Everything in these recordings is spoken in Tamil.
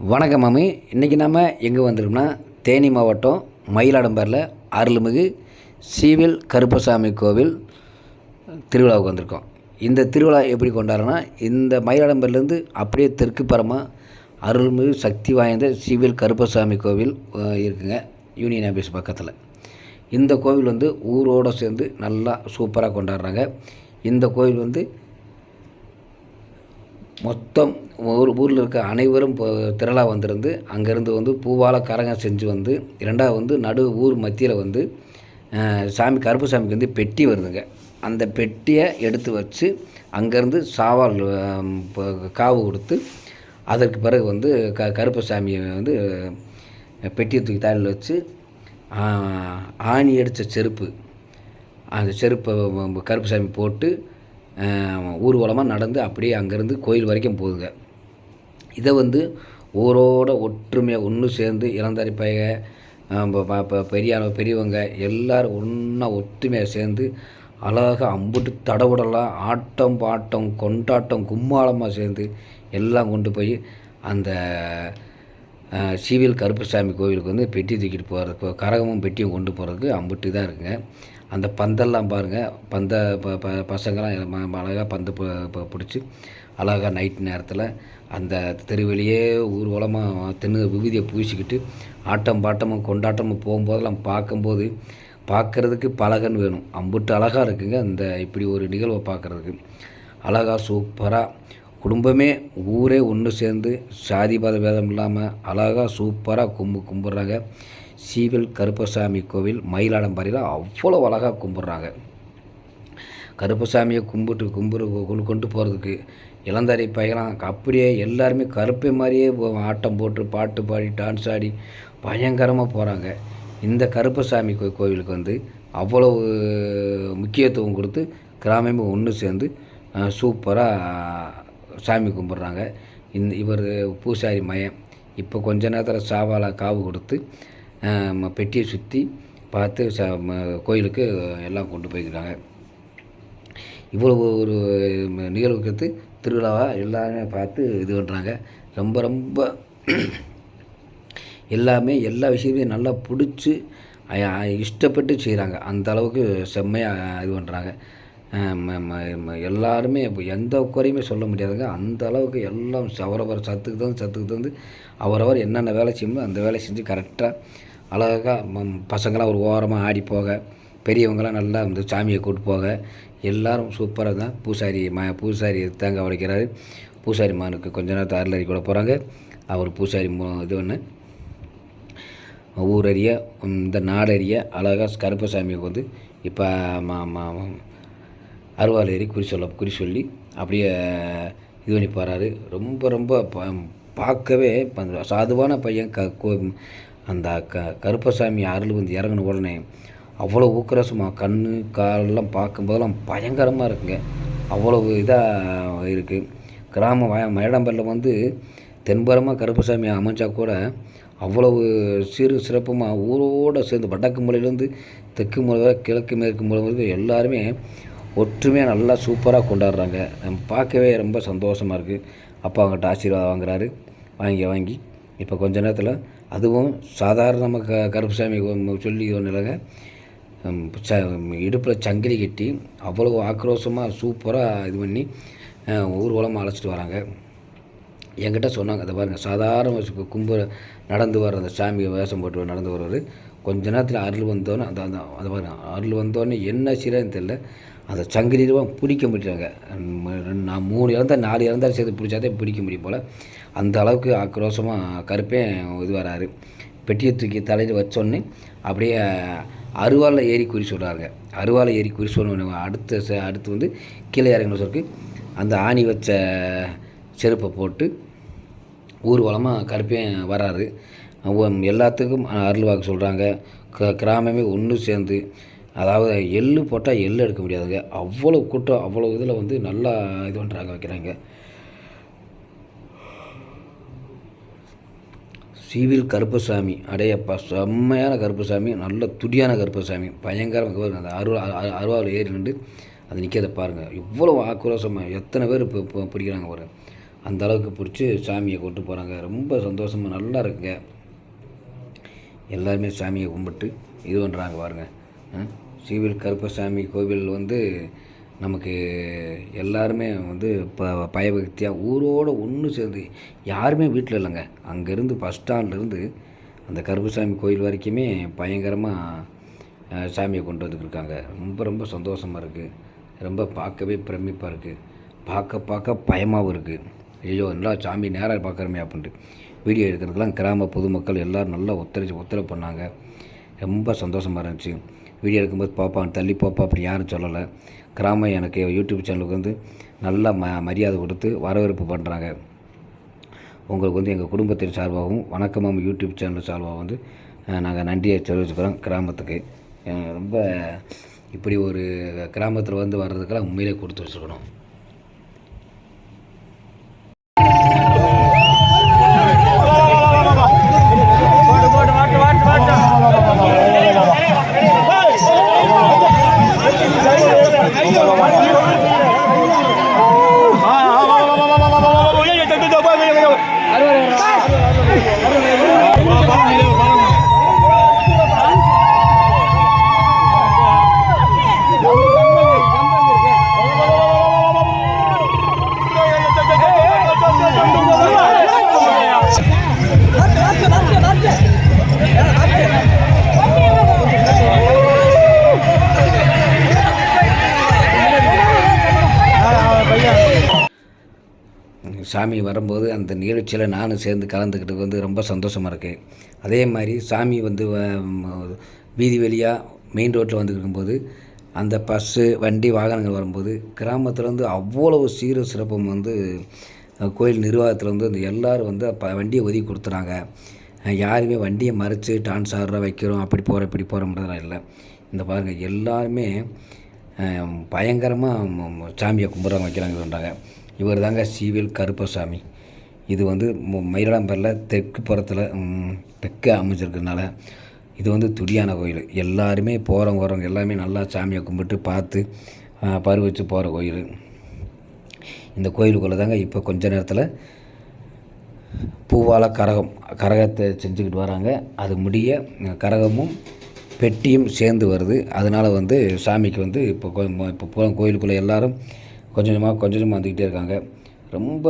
வணக்கம் மாமி. இன்றைக்கி நம்ம எங்கே வந்திருக்கோம்னா தேனி மாவட்டம் மயிலாடம்பரில் அருள்மிகு சீவில் கருப்பசாமி கோவில் திருவிழாவுக்கு வந்திருக்கோம். இந்த திருவிழா எப்படி கொண்டாடுறோன்னா இந்த மயிலாடம்பர்லேருந்து அப்படியே தெற்கு பரமாக அருள்மிகு சக்தி வாய்ந்த சீவில் கருப்பசாமி கோவில் இருக்குங்க. யூனியன் ஆஃபீஸ் பக்கத்தில். இந்த கோவில் வந்து ஊரோடு சேர்ந்து நல்லா சூப்பராக கொண்டாடுறாங்க. இந்த கோவில் வந்து மொத்தம் ஒரு ஊரில் இருக்க அனைவரும் இப்போ திரளாக வந்திருந்து அங்கேருந்து வந்து பூவால் கரகம் செஞ்சு வந்து இரண்டாவது வந்து நடு ஊர் மத்தியில் வந்து சாமி கருப்பு சாமிக்கு வந்து பெட்டி வருதுங்க. அந்த பெட்டியை எடுத்து வச்சு அங்கேருந்து சாவால் காவு கொடுத்து அதற்கு பிறகு வந்து க கருப்பு சாமியை வந்து பெட்டியை தூக்கி தாளில் வச்சு ஆணி அடித்த செருப்பு அந்த செருப்பை கருப்பு சாமி போட்டு ஊர்வலமாக நடந்து அப்படியே அங்கேருந்து கோயில் வரைக்கும் போகுதுங்க. இதை வந்து ஊரோட ஒற்றுமையாக ஒன்று சேர்ந்து இளந்தாரி பைய பெரிய பெரியவங்க எல்லோரும் ஒன்றா ஒற்றுமையாக சேர்ந்து அழகாக அம்புட்டு தடவுடலாம் ஆட்டம் பாட்டம் கொண்டாட்டம் கும்மாளமாக சேர்ந்து எல்லாம் கொண்டு போய் அந்த சிவில் கருப்பசாமி கோவிலுக்கு வந்து பெட்டி தூக்கிட்டு போகிறதுக்கு கரகமும் பெட்டியும் கொண்டு போகிறதுக்கு அம்புட்டு தான் இருக்குங்க அந்த பந்தெல்லாம் பாருங்கள் பந்த ப ப பசங்களாம் அழகாக பந்து பிடிச்சி அழகாக நைட் நேரத்தில் அந்த தெருவெளியே ஊர்வலமாக தென்னு விபூதியை பூசிக்கிட்டு ஆட்டம் பாட்டமும் கொண்டாட்டமும் போகும்போதெல்லாம் பார்க்கும்போது பார்க்குறதுக்கு பலகன் வேணும். அம்புட்டு அழகாக இருக்குங்க இந்த இப்படி ஒரு நிகழ்வை பார்க்குறதுக்கு. அழகாக சூப்பராக குடும்பமே ஊரே ஒன்று சேர்ந்து சாதி பாத பேதம் இல்லாமல் அழகாக சூப்பராக கும்பு கும்பிட்றாங்க. சீவில் கருப்பசாமி கோவில் மயிலாடம்பாறையில் அவ்வளோ அழகாக கும்பிட்றாங்க. கருப்பசாமியை கும்பிட்டு கும்பிட்டு கொண்டு கொண்டு போகிறதுக்கு இளந்தாரி பையலாம் அப்படியே எல்லாருமே கருப்பை மாதிரியே ஆட்டம் போட்டு பாட்டு பாடி டான்ஸ் ஆடி பயங்கரமாக போகிறாங்க இந்த கருப்பசாமி கோ கோவிலுக்கு வந்து அவ்வளவு முக்கியத்துவம் கொடுத்து கிராமமே ஒன்று சேர்ந்து சூப்பராக சாமி கும்பிட்றாங்க. இந்த இவர் பூசாரி மயம். இப்போ கொஞ்ச நேரத்தில் சாவால காவு கொடுத்து ம- பெட்டியை சுற்றி பார்த்து ச ம- கோயிலுக்கு எல்லாம் கொண்டு போய்க்கிறாங்க. இவ்வளவு ஒரு நிகழ்வுக்கு திருவிழாவாக எல்லாருமே பார்த்து இது பண்ணுறாங்க ரொம்ப ரொம்ப எல்லாமே எல்லா விஷயத்தையும் நல்லா பிடிச்சி இஷ்டப்பட்டு செய்கிறாங்க அந்த அளவுக்கு செம்மையாக இது பண்ணுறாங்க எல்லாருமே இப்போ எந்த குறையுமே சொல்ல முடியாதுங்க. அந்த அளவுக்கு எல்லாம் அவரவர் சத்துக்கு தகுந்து சத்துக்கு தகுந்து அவரவர் என்னென்ன வேலை செய்யணுமோ அந்த வேலை செஞ்சு கரெக்டாக அழகாக பசங்களாம் ஒரு ஓரமாக ஆடி போக பெரியவங்களாம் நல்லா வந்து சாமியை கூட்டு போக எல்லாரும் சூப்பராக தான் பூசாரி ம பூசாரி தேங்காய் உடைக்கிறாரு. பூசாரி மானுக்கு கொஞ்ச நேரத்தை அருளறி கூட போகிறாங்க அவர் பூசாரி இது ஒன்று ஊரறிய இந்த நாடறிய அழகாக கருப்பசாமிக்கு வந்து இப்போ அருவாள் ஏறி குறி சொல்ல குறி சொல்லி அப்படியே இது பண்ணி போகிறாரு ரொம்ப ரொம்ப ப- பார்க்கவே சாதுவான பையன் க கோ- அந்த க கருப்பசாமி அருள் வந்து இறங்கின உடனே அவ்வளோ ஊக்கரசமாக கண் காலெல்லாம் பார்க்கும்போதெல்லாம் பயங்கரமாக இருக்குங்க. அவ்வளவு இதாக இருக்குது கிராம வய மயிடம்பரில் வந்து தென்பரமாக கருப்பசாமி அமைஞ்சால் கூட அவ்வளவு சிறு சிறப்புமாக ஊரோடு சேர்ந்து வடக்கு மூலையிலேருந்து தெற்கு மூலை கிழக்கு மேற்கு மூலை வரைக்கும் எல்லாருமே ஒற்றுமையாக நல்லா சூப்பராக கொண்டாடுறாங்க. நம்ம பார்க்கவே ரொம்ப சந்தோஷமாக இருக்குது அப்பா அவங்ககிட்ட ஆசீர்வாதம் வாங்குறாரு. வாங்கி வாங்கி. இப்போ கொஞ்ச நேரத்தில் அதுவும் சாதாரண க கருப்புசாமி சொல்லி ஒன்றும் ச இடுப்பில் சங்கிலி கட்டி அவ்வளோ ஆக்ரோஷமாக சூப்பராக இது பண்ணி ஊர்வலமாக அழைச்சிட்டு வராங்க. என்கிட்ட சொன்னாங்க அதை பாருங்கள் சாதாரண கும்பு நடந்து வர அந்த சாமி வேஷம் போட்டு நடந்து வர்றவர் கொஞ்ச நேரத்தில் அருள் வந்தோன்னே அந்த அந்த அதை பாருங்கள் அருள் வந்தோடனே என்ன செய்யறதுன்னு தெரியல. அந்த சங்கிலிருவா பிடிக்க முடியறாங்க. நான் மூணு இறந்தால் நாலு இறந்தாலும் சேர்த்து பிடிச்சாதே பிடிக்க முடியும் போல். அந்த அளவுக்கு ஆக்ரோஷமாக கருப்பேன் இது வராரு. பெட்டியை தூக்கி தலையில் வச்சோன்னே அப்படியே அருவாளில் ஏறி குறி சொல்கிறாங்க அருவாலில் ஏறி குறி சொல்லணும் அடுத்த அடுத்து வந்து கீழே இறங்கின சொல்லிட்டு அந்த ஆணி வச்ச செருப்பை போட்டு ஊர்வலமாக கருப்பேன் வராரு. எல்லாத்துக்கும் அருள் வாக்கு சொல்கிறாங்க க கிராமமே ஒன்று சேர்ந்து அதாவது எள்ளு போட்டால் எள்ளு எடுக்க முடியாதுங்க. அவ்வளோ கூட்டம் அவ்வளோ இதில் வந்து நல்லா இது பண்ணுறாங்க வைக்கிறாங்க. சீவில் கருப்பசாமி அடையப்பா செம்மையான கருப்பசாமி நல்ல துடியான கருப்பசாமி. பயங்கரமாக அந்த அருவா அருவாவில் ஏறி நின்று அது நிற்கிறத பாருங்கள் இவ்வளோ ஆக்ரோஷமாக எத்தனை பேர் இப்போ இப்போ பிடிக்கிறாங்க பாருங்க. அந்த அளவுக்கு பிடிச்சி சாமியை கொண்டு போகிறாங்க ரொம்ப சந்தோஷமாக நல்லா இருக்குங்க. எல்லாருமே சாமியை கும்பிட்டு இது பண்ணுறாங்க பாருங்கள் சீவில் கருப்பசாமி கோவில் வந்து நமக்கு எல்லாருமே வந்து இப்போ பயபக்தியாக ஊரோடு ஒன்று சேர்ந்து யாருமே வீட்டில் இல்லைங்க. அங்கேருந்து பஸ் ஸ்டாண்ட்லேருந்து அந்த கருப்பசாமி கோயில் வரைக்குமே பயங்கரமாக சாமியை கொண்டு வந்துருக்காங்க ரொம்ப ரொம்ப சந்தோஷமாக இருக்குது ரொம்ப பார்க்கவே பிரமிப்பாக இருக்குது பார்க்க பார்க்க பயமாகவும் இருக்குது ஐயோ நல்லா சாமி நேராக பார்க்குறமே அப்படின்ட்டு. வீடியோ எடுக்கிறதுக்கெலாம் கிராம பொதுமக்கள் எல்லோரும் நல்லா ஒத்துழைச்சி ஒத்துழைப்பு பண்ணாங்க. ரொம்ப சந்தோஷமாக இருந்துச்சு. வீடியோ எடுக்கும்போது பாப்பா தள்ளி பாப்பா அப்படி யாரும் சொல்லலை. கிராமம் எனக்கு யூடியூப் சேனலுக்கு வந்து நல்லா ம மரியாதை கொடுத்து வரவேற்பு பண்ணுறாங்க உங்களுக்கு வந்து எங்கள் குடும்பத்தின் சார்பாகவும் வணக்கமாம் யூடியூப் சேனல் சார்பாக வந்து நாங்கள் நன்றியை தெரிவிச்சுக்கிறோம் கிராமத்துக்கு. ரொம்ப இப்படி ஒரு கிராமத்தில் வந்து வர்றதுக்கெல்லாம் உண்மையிலே கொடுத்து வச்சுருக்கணும். சாமி வரும்போது அந்த நிகழ்ச்சியில் நானும் சேர்ந்து கலந்துக்கிட்டு வந்து ரொம்ப சந்தோஷமாக இருக்குது அதே மாதிரி சாமி வந்து வ- வீதி வழியாக மெயின் ரோட்டில் வந்துட்டு இருக்கும்போது அந்த பஸ்ஸு வண்டி வாகனங்கள் வரும்போது கிராமத்தில் வந்து அவ்வளவு சீர சிறப்பும் வந்து கோயில் நிர்வாகத்தில் வந்து அந்த எல்லோரும் வந்து ப வண்டியை ஒதுக்கி கொடுத்துறாங்க யாருமே வண்டியை மறைச்சி டான்ஸ் ஆடுற வைக்கிறோம் அப்படி போகிறோம் இப்படி போகிறோம்ன்றதெல்லாம் இல்லை. இந்த பாருங்கள் எல்லாருமே பயங்கரமாக சாமியை கும்பிட்றாங்க வைக்கிறாங்க சொல்கிறாங்க இவர் தாங்க சிவில் கருப்பசாமி. இது வந்து மயிலாம்பரில் தெற்கு புறத்தில் தெற்கு அமைஞ்சிருக்கிறதுனால இது வந்து துடியான கோயில். எல்லாருமே போகிறவங்க வரவங்க எல்லாமே நல்லா சாமியை கும்பிட்டு பார்த்து பருவச்சு வச்சு போகிற கோயில். இந்த கோயிலுக்குள்ளே தாங்க இப்போ கொஞ்ச நேரத்தில் பூவால கரகம் கரகத்தை செஞ்சுக்கிட்டு வராங்க. அது முடிய கரகமும் பெட்டியும் சேர்ந்து வருது. அதனால் வந்து சாமிக்கு வந்து இப்போ இப்போ கோயிலுக்குள்ளே எல்லாரும் கொஞ்சம் கொஞ்சமாக கொஞ்சம் கொஞ்சமாக வந்துக்கிட்டே இருக்காங்க. ரொம்ப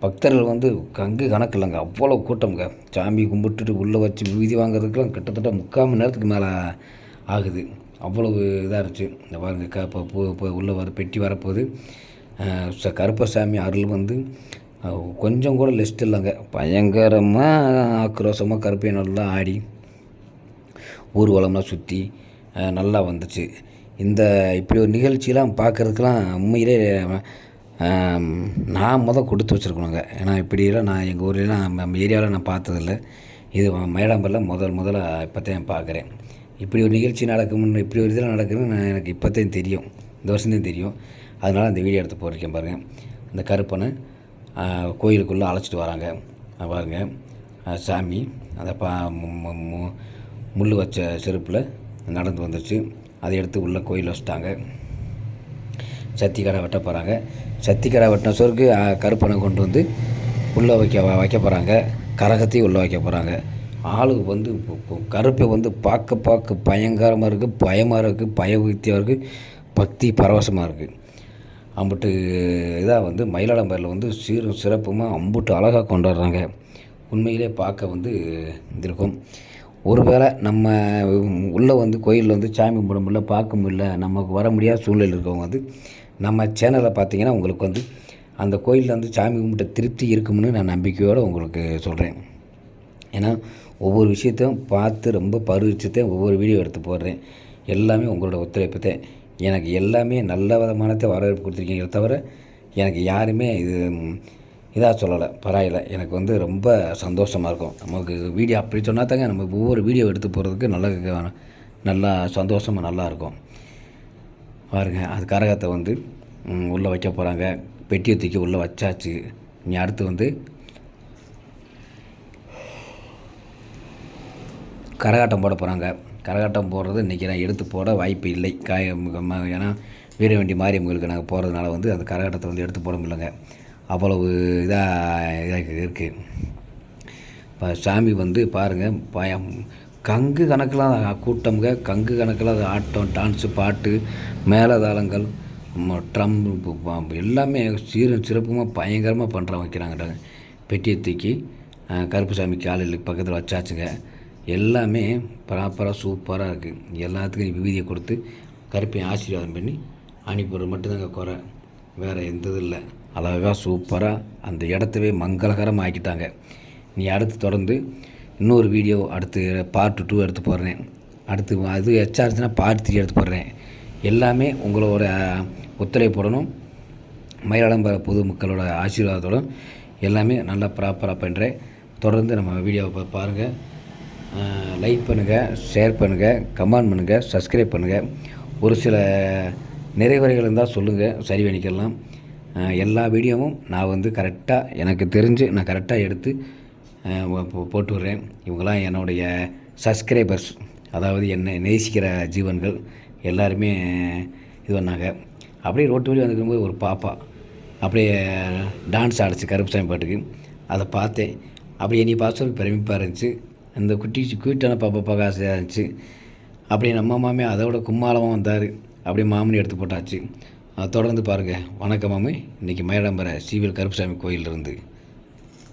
பக்தர்கள் வந்து கங்கு கணக்கு இல்லைங்க அவ்வளோ கூட்டம்ங்க. சாமி கும்பிட்டுட்டு உள்ளே வச்சு விதி வாங்குறதுக்குலாம் கிட்டத்தட்ட முக்கால் மணி நேரத்துக்கு மேலே ஆகுது. அவ்வளவு இதாக இருந்துச்சு. இந்த பாருங்க க இப்போ பூ இப்போ உள்ளே வர பெட்டி வரப்போகுது. ச- கருப்பசாமி அருள் வந்து கொஞ்சம் கூட லெஸ்ட் இல்லைங்க. பயங்கரமாக ஆக்ரோஷமாக கருப்பையனெல்லாம் ஆடி ஊர்வலம்லாம் சுற்றி நல்லா வந்துச்சு. இந்த இப்படி ஒரு நிகழ்ச்சியெலாம் பார்க்குறதுக்கெலாம் உண்மையிலே நான் முத கொடுத்து வச்சுருக்கணுங்க. ஏன்னா இப்படியெல்லாம் நான் எங்கள் ஊர்லலாம் நம்ம ஏரியாவில் நான் பார்த்ததில்ல. இது மயிலாம்பரில் முதல் முதல்ல இப்போ தான் பார்க்குறேன். இப்படி ஒரு நிகழ்ச்சி நடக்கும்னு இப்படி ஒரு இதெல்லாம் நடக்குதுன்னு எனக்கு இப்போத்தையும் தெரியும். இந்த வருஷம் தெரியும். அதனால் அந்த வீடியோ எடுத்து போட்டிருக்கேன் பாருங்கள் இந்த கருப்பனை கோயிலுக்குள்ளே அழைச்சிட்டு வராங்க. பாருங்கள் பாருங்க. சாமி அந்த பா மு- முள் வச்ச செருப்பில் நடந்து வந்துச்சு அதை எடுத்து உள்ளே கோயில் வச்சுட்டாங்க. சத்திக்கடை வெட்ட போகிறாங்க சத்திக்கடை வெட்டின சோருக்கு ஆஹ், கருப்பனை கொண்டு வந்து உள்ளே வைக்க வ- வைக்க போகிறாங்க கரகத்தையும் உள்ளே வைக்க போகிறாங்க ஆளுக்கு வந்து கருப்பை வந்து பார்க்க பார்க்க பயங்கரமாக இருக்குது பயமாக இருக்குது பயபக்தியாக இருக்குது பக்தி பரவசமாக இருக்குது அம்புட்டு இதாக வந்து மயிலாளம்பரில் வந்து சீரும் சிறப்புமாக அம்புட்டு அழகாக கொண்டாடுறாங்க. உண்மையிலே பார்க்க வந்து இருக்கும். ஒருவேளை நம்ம உள்ளே வந்து கோயிலில் வந்து சாமி கும்பிட முடியல பார்க்க முடியல நமக்கு வர முடியாத சூழ்நிலை இருக்கவங்க வந்து நம்ம சேனலை பார்த்தீங்கன்னா உங்களுக்கு வந்து அந்த கோயிலில் வந்து சாமி கும்பிட்ட திருப்தி இருக்கும்னு நான் நம்பிக்கையோடு உங்களுக்கு சொல்கிறேன் ஏன்னா ஒவ்வொரு விஷயத்தையும் பார்த்து ரொம்ப பருவிச்சுதான் ஒவ்வொரு வீடியோ எடுத்து போடுறேன். எல்லாமே உங்களோட ஒத்துழைப்பு தான். எனக்கு எல்லாமே நல்ல விதமானத்தை வரவேற்பு கொடுத்துருக்கீங்க தவிர எனக்கு யாருமே இது இதாக சொல்லலை பரவாயில்ல. எனக்கு வந்து ரொம்ப சந்தோஷமாக இருக்கும். நமக்கு வீடியோ அப்படி சொன்னால் தாங்க நம்ம ஒவ்வொரு வீடியோ எடுத்து போகிறதுக்கு நல்ல நல்லா சந்தோஷமாக நல்லாயிருக்கும் பாருங்கள் பாருங்க அது கரகத்தை வந்து உள்ளே வைக்க போகிறாங்க பெட்டியை தூக்கி உள்ளே வச்சாச்சு. நீ அடுத்து வந்து கரகாட்டம் போட போகிறாங்க கரகாட்டம் போடுறது இன்றைக்கி நான் எடுத்து போட வாய்ப்பு இல்லை. காய ஏன்னா வீரவண்டி மாரியம்மங்களுக்கு நாங்கள் போகிறதுனால வந்து அந்த கரகாட்டத்தை வந்து எடுத்து போட முடியலங்க. அவ்வளவு இதாக இதாக இருக்குது இப்போ சாமி வந்து பாருங்கள் பயம். கங்கு கணக்கெலாம் கூட்டம்ங்க கங்கு கணக்கில் அது ஆட்டம் டான்ஸு பாட்டு மேலதாளங்கள் ட்ரம் எல்லாமே சீரும் சிறப்புமாக பயங்கரமாக பண்ணுற வைக்கிறாங்க பெட்டியை தூக்கி கருப்பு சாமி காலையில் பக்கத்தில் வச்சாச்சுங்க. எல்லாமே ப்ராப்பராக சூப்பராக இருக்குது எல்லாத்துக்கும் விபூதியை கொடுத்து கருப்பையும் ஆசீர்வாதம் பண்ணி அனுப்பிடுறது மட்டும்தாங்க குறை. வேறு எந்த இது இல்லை. அழகாக சூப்பராக அந்த இடத்தவே மங்களகரமாக ஆக்கிட்டாங்க நீ அடுத்து தொடர்ந்து இன்னொரு வீடியோ அடுத்து பார்ட் டூ எடுத்து போடுறேன். அடுத்து அது எச்சார்ஜ்னா பார்ட் த்ரீ எடுத்து போடுறேன். எல்லாமே உங்களோட ஒத்துழைப்புடனும் மயிலாடம்பர பொதுமக்களோட ஆசீர்வாதத்தோடும் எல்லாமே நல்லா ப்ராப்பராக பண்ணுறேன் தொடர்ந்து நம்ம வீடியோவை பாருங்கள் லைக் பண்ணுங்கள் ஷேர் பண்ணுங்கள் கமெண்ட் பண்ணுங்கள் சப்ஸ்கிரைப் பண்ணுங்கள் ஒரு சில நிறைவுரைகள் இருந்தால் சொல்லுங்கள் சரி பண்ணிக்கலாம் எல்லா வீடியோவும் நான் வந்து கரெக்டாக எனக்கு தெரிஞ்சு நான் கரெக்டாக எடுத்து போட்டு விட்றேன் இவங்கெல்லாம் என்னுடைய சப்ஸ்கிரைபர்ஸ் அதாவது என்னை நேசிக்கிற ஜீவன்கள் எல்லாருமே இது பண்ணாங்க. அப்படியே ரோட்டு வழி வந்துருக்கும்போது ஒரு பாப்பா அப்படியே டான்ஸ் ஆடிச்சு கருப்புசாமி பாட்டுக்கு. அதை பார்த்தேன். அப்படி என்னை பார்த்து பிரமிப்பாக இருந்துச்சு. அந்த குட்டி குயிட்டான பாப்பா பார்க்க ஆசையாக இருந்துச்சு. அப்படியே நம்ம மாமே அதோட கும்மாளமாக வந்தார். அப்படியே மாமனி எடுத்து போட்டாச்சு. தொடர்ந்து பாருங்கள் வணக்கம் மாமி. இன்றைக்கி மயிலாம்பர சிவில் கருப்புசாமி கோயிலிருந்து